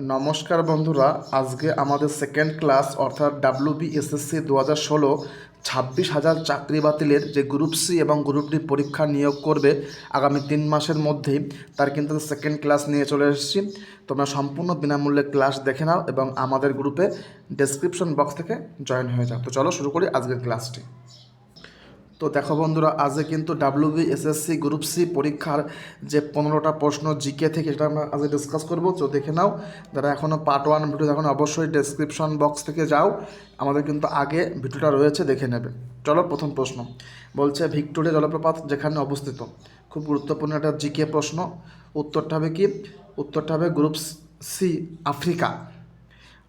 নমস্কার বন্ধুরা, আজকে আমাদের সেকেন্ড ক্লাস অর্থাৎ ডাব্লিউবি এসএসসি দু হাজার ষোলো ছাব্বিশ হাজার চাকরি বাতিলের যে গ্রুপ সি এবং গ্রুপ ডি পরীক্ষা নিয়োগ করবে আগামী তিন মাসের মধ্যেই, তার কিন্তু সেকেন্ড ক্লাস নিয়ে চলে এসেছি। তোমরা সম্পূর্ণ বিনামূল্যে ক্লাস দেখে নাও এবং আমাদের গ্রুপে ডেসক্রিপশন বক্স থেকে জয়েন হয়ে যাও। তো চলো শুরু করি আজকের ক্লাসটি তো দেখো বন্ধুরা, আজকে কিন্তু ডাব্লিউবি এসএসসি গ্রুপ সি পরীক্ষার যে পনেরোটা প্রশ্ন জিকে থেকে সেটা আমরা আজকে ডিসকাস করব। তো দেখে নাও, যারা এখনও পার্ট ওয়ান ভিডিও এখন অবশ্যই ডেসক্রিপশন বক্স থেকে যাও। আমাদের কিন্তু আগে ভিডিওটা রয়েছে, দেখে নেবে। চলো প্রথম প্রশ্ন। বলছে ভিক্টোরিয়া জলপ্রপাত যেখানে অবস্থিত। খুব গুরুত্বপূর্ণ একটা জিকে প্রশ্ন। উত্তরটা হবে কি? উত্তরটা হবে গ্রুপ সি আফ্রিকা।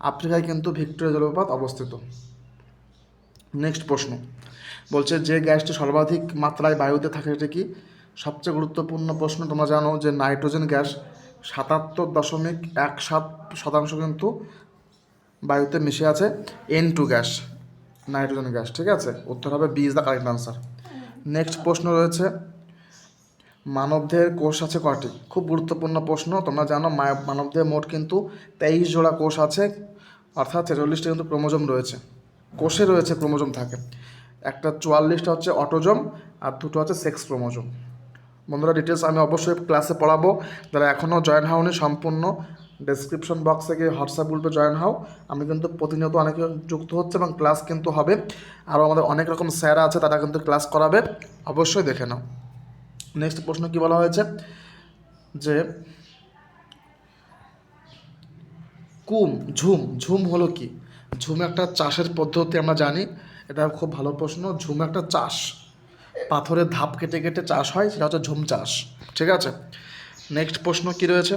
আফ্রিকায় কিন্তু ভিক্টোরিয়া জলপ্রপাত অবস্থিত। নেক্সট প্রশ্ন। বলছে যে গ্যাসটি সর্বাধিক মাত্রায় বায়ুতে থাকে সেটা কি? সবচেয়ে গুরুত্বপূর্ণ প্রশ্ন, তোমরা জানো যে নাইট্রোজেন গ্যাস সাতাত্তর দশমিক এক সাত শতাংশ কিন্তু বায়ুতে মিশে আছে। N two gas, nitrogen gas, ঠিক আছে? উত্তর হবে B is the correct answer next প্রশ্ন রয়েছে, মানবদেহের কোষ আছে কটি খুব গুরুত্বপূর্ণ প্রশ্ন, তোমরা জানো মা- মানবদেহে মোট কিন্তু তেইশ জোড়া কোষ আছে, অর্থাৎ ছেচল্লিশটা কিন্তু ক্রোমোজোম রয়েছে। কোষে রয়েছে ক্রোমোজোম থাকে। একটা চুয়াল্লিশটা হচ্ছে অটোজোম আর দুটো হচ্ছে সেক্স ক্রোমোজোম। বন্ধুরা ডিটেলস আমি অবশ্যই ক্লাসে পড়াবো। যারা এখনও জয়েন হওনি, সম্পূর্ণ ডেসক্রিপশন বক্স থেকে হোয়াটসঅ্যাপ গ্রুপে জয়েন হও। আমি কিন্তু প্রতিনিয়ত অনেকে যুক্ত হচ্ছে এবং ক্লাস কিন্তু হবে। আরও আমাদের অনেক রকম স্যার আছে, তারা কিন্তু ক্লাস করাবে। অবশ্যই দেখে নাও। নেক্সট প্রশ্ন কি বলা হয়েছে? যে কুম, ঝুম ঝুম হলো কি? ঝুম একটা চাষের পদ্ধতি আমরা জানি। এটা খুব ভালো প্রশ্ন। ঝুম একটা চাষ। পাথরের ধাপ কেটে কেটে চাষ হয়, সেটা হচ্ছে ঝুম চাষ। ঠিক আছে? নেক্সট প্রশ্ন কি রয়েছে?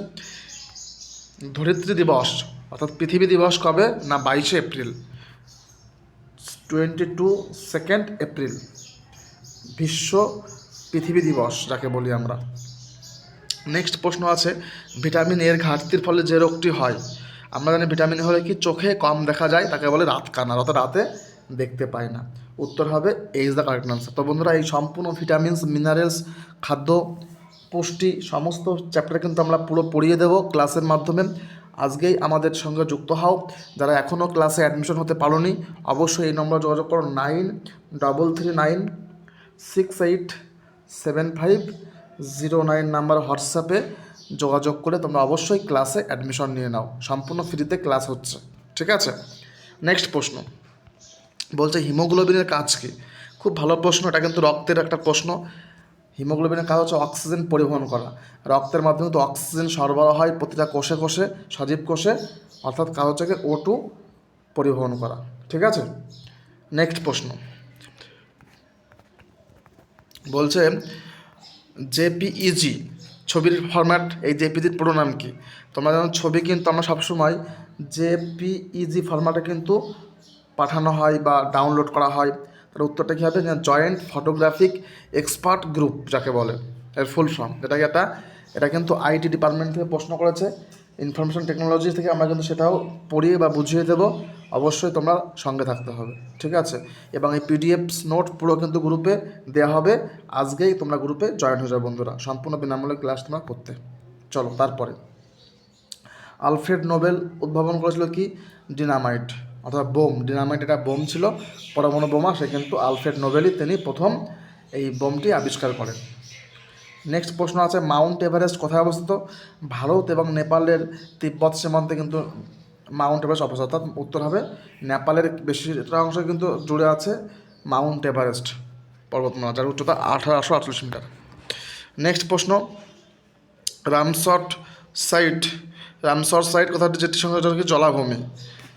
ধরিত্রী দিবস, অর্থাৎ পৃথিবী দিবস কবে? না, বাইশে April. Twenty two second April বিশ্ব পৃথিবী দিবস, যাকে বলি আমরা। নেক্সট প্রশ্ন আছে, ভিটামিন এর ঘাটতির ফলে যে রোগটি হয়। আমরা জানি ভিটামিন হলে কি চোখে কম দেখা যায়, তাকে বলে রাত কানা অর্থাৎ রাতে দেখতে পায় না। উত্তর হবে ইজ দ্য কারেক্ট আনসার তো বন্ধুরা, এই সম্পূর্ণ ভিটামিনস মিনারেলস খাদ্য, পুষ্টি সমস্ত চ্যাপ্টার কিন্তু আমরা পুরো পড়িয়ে দেবো ক্লাসের মাধ্যমে। আজকেই আমাদের সঙ্গে যুক্ত হও। যারা এখনও ক্লাসে অ্যাডমিশন হতে পারোনি, অবশ্যই এই নম্বরে যোগাযোগ করো nine double three nine, six eight seven five zero nine number হোয়াটসঅ্যাপে যোগাযোগ করে তোমরা অবশ্যই ক্লাসে অ্যাডমিশন নিয়ে নাও। সম্পূর্ণ ফ্রিতে ক্লাস হচ্ছে। ঠিক আছে? নেক্সট প্রশ্ন। বলছে হিমোগ্লোবিনের কাজ কি? খুব ভালো প্রশ্ন, এটা কিন্তু রক্তের একটা প্রশ্ন। হিমোগ্লোবিনের কাজ হচ্ছে অক্সিজেন পরিবহন করা। রক্তের মাধ্যমে তো অক্সিজেন সরবরাহ হয় প্রতিটা কোষে কোষে, সজীব কোষে, অর্থাৎ কাজ হচ্ছে ও টু পরিবহন করা। ঠিক আছে? নেক্সট প্রশ্ন। বলছে জেপিইজি ছবির ফরম্যাট এই জেপিজির পুরো নাম কি? তোমরা জানো, ছবি কিন্তু আমরা সবসময় জেপিইজি ফরম্যাটে কিন্তু পাঠানো হয় বা ডাউনলোড করা হয়, তার উত্তরটা কী হবে? জয়েন্ট ফটোগ্রাফিক এক্সপার্ট গ্রুপ যাকে বলে, এর ফুল ফর্ম এটাকে একটা এটা? কিন্তু আইটি ডিপার্টমেন্ট থেকে প্রশ্ন করেছে। ইনফরমেশন টেকনোলজি থেকে আমরা কিন্তু সেটাও পড়িয়ে বা বুঝিয়ে দেবো। অবশ্যই তোমরা সঙ্গে থাকতে হবে, ঠিক আছে? এবং এই পিডিএফ নোট পুরো কিন্তু গ্রুপে দেওয়া হবে। আজকেই তোমরা গ্রুপে জয়েন হয়ে যাবে বন্ধুরা। সম্পূর্ণ বিনামূল্যে ক্লাস তোমরা করতে চলো, তারপরে। আলফ্রেড নোবেল উদ্ভাবন করেছিল কি? ডিনামাইট অর্থাৎ বোম ডিনামাইট এটা বোম ছিল, পরমাণু বোমা, সে কিন্তু আলফ্রেড নোবেলই তিনি প্রথম এই বোমটি আবিষ্কার করেন। নেক্সট প্রশ্ন আছে মাউন্ট এভারেস্ট কোথায় অবস্থিত? ভারত এবং নেপালের তিব্বত সীমান্তে কিন্তু মাউন্ট এভারেস্ট অবস্থিত, অর্থাৎ উত্তর হবে। নেপালের বেশিটা অংশ কিন্তু জুড়ে আছে মাউন্ট এভারেস্ট পর্বতমালা, যার উচ্চতা আঠারোশো আটচল্লিশ মিটার। নেক্সট প্রশ্ন, রামসট সাইট রামসর সাইট কথাটি যেটি সঙ্গে জলাভূমি।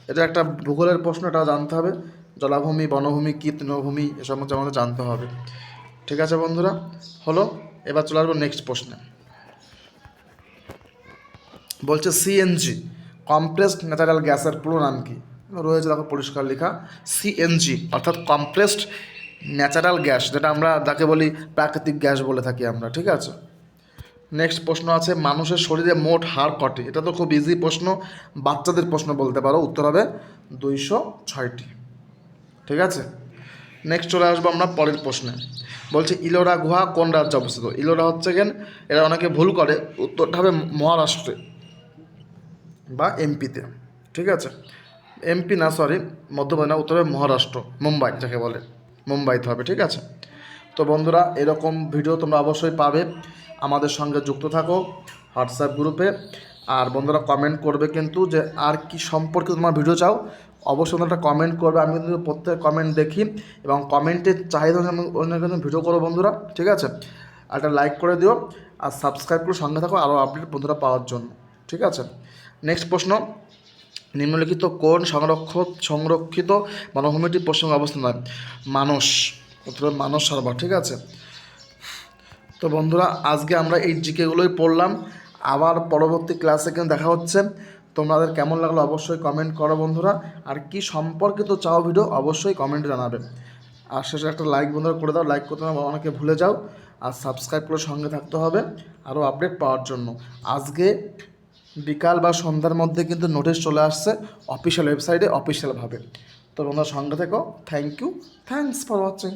এটা একটা ভূগোলের প্রশ্ন এটা জানতে হবে। জলাভূমি, বনভূমি কী তৃণভূমি এসব মধ্যে আমাদের জানতে হবে। ঠিক আছে বন্ধুরা, হলো, এবার চলে আসব নেক্সট প্রশ্নে। বলছে সিএনজি কম্প্রেসড ন্যাচারাল গ্যাসের পুরো নাম কি? রয়েছে দেখো পরিষ্কার লেখা সিএনজি অর্থাৎ কম্প্রেসড ন্যাচারাল গ্যাস যেটা আমরা যাকে বলি প্রাকৃতিক গ্যাস বলে থাকি আমরা, ঠিক আছে? নেক্সট প্রশ্ন আছে, মানুষের শরীরে মোট হাড় কটি? এটা তো খুব ইজি প্রশ্ন, বাচ্চাদের প্রশ্ন বলতে পারো, উত্তর হবে দুইশো ছয়টি। ঠিক আছে? নেক্সট চলে আসব আমরা পরের প্রশ্নে। বলছে, ইলোরা গুহা কোন রাজ্যে অবস্থিত? ইলোরা হচ্ছে কেন? এরা অনেকে ভুল করে, উত্তরটা হবে মহারাষ্ট্রে বা এমপিতে। ঠিক আছে? এমপি না সরি মধ্যপ্রদেশ না, উত্তরে মহারাষ্ট্র, মুম্বাই, যাকে বলে, মুম্বাইতে হবে। ঠিক আছে? তো বন্ধুরা, এরকম ভিডিও তোমরা অবশ্যই পাবে। আমাদের সঙ্গে যুক্ত থাকো হোয়াটসঅ্যাপ গ্রুপে আর বন্ধুরা কমেন্ট করবে কিন্তু যে আর কি সম্পর্কে তোমার ভিডিও চাও। অবশ্যই তোমরা একটা কমেন্ট করবে, আমি কিন্তু প্রত্যেক কমেন্ট দেখি এবং কমেন্টের চাহিদা অন্য কোনো ভিডিও করো বন্ধুরা, ঠিক আছে? আর একটা লাইক করে দিও আর সাবস্ক্রাইব করে সঙ্গে থাকো আরও আপডেট বন্ধুরা পাওয়ার জন্য, ঠিক আছে? নেক্সট প্রশ্ন, নিম্নলিখিত কোন সংরক্ষক সংরক্ষিত বনভূমিটি পশ্চিমবঙ্গে অবস্থান হয় মানস উত্তরে মানস সারবার, ঠিক আছে? তো বন্ধুরা, আজকে আমরা এই জিকেগুলোই পড়লাম। আবার পরবর্তী ক্লাসে কিন্তু দেখা হচ্ছে। তোমাদের কেমন লাগল অবশ্যই কমেন্ট করো বন্ধুরা। আর কি সম্পর্কিত চাও ভিডিও অবশ্যই কমেন্ট জানাবে। আর শেষে একটা লাইক বন্ধুরা করে দাও। লাইক করতে অনেকে ভুলে যাও। আর সাবস্ক্রাইব করে সঙ্গে থাকতে হবে। আরও আপডেট পাওয়ার জন্য। আজকে বিকাল বা সন্ধ্যার মধ্যে কিন্তু নোটিশ চলে আসছে অফিসিয়াল ওয়েবসাইটে অফিসিয়ালভাবে তো বন্ধুরা সঙ্গে থেকো। Thank you thanks for watching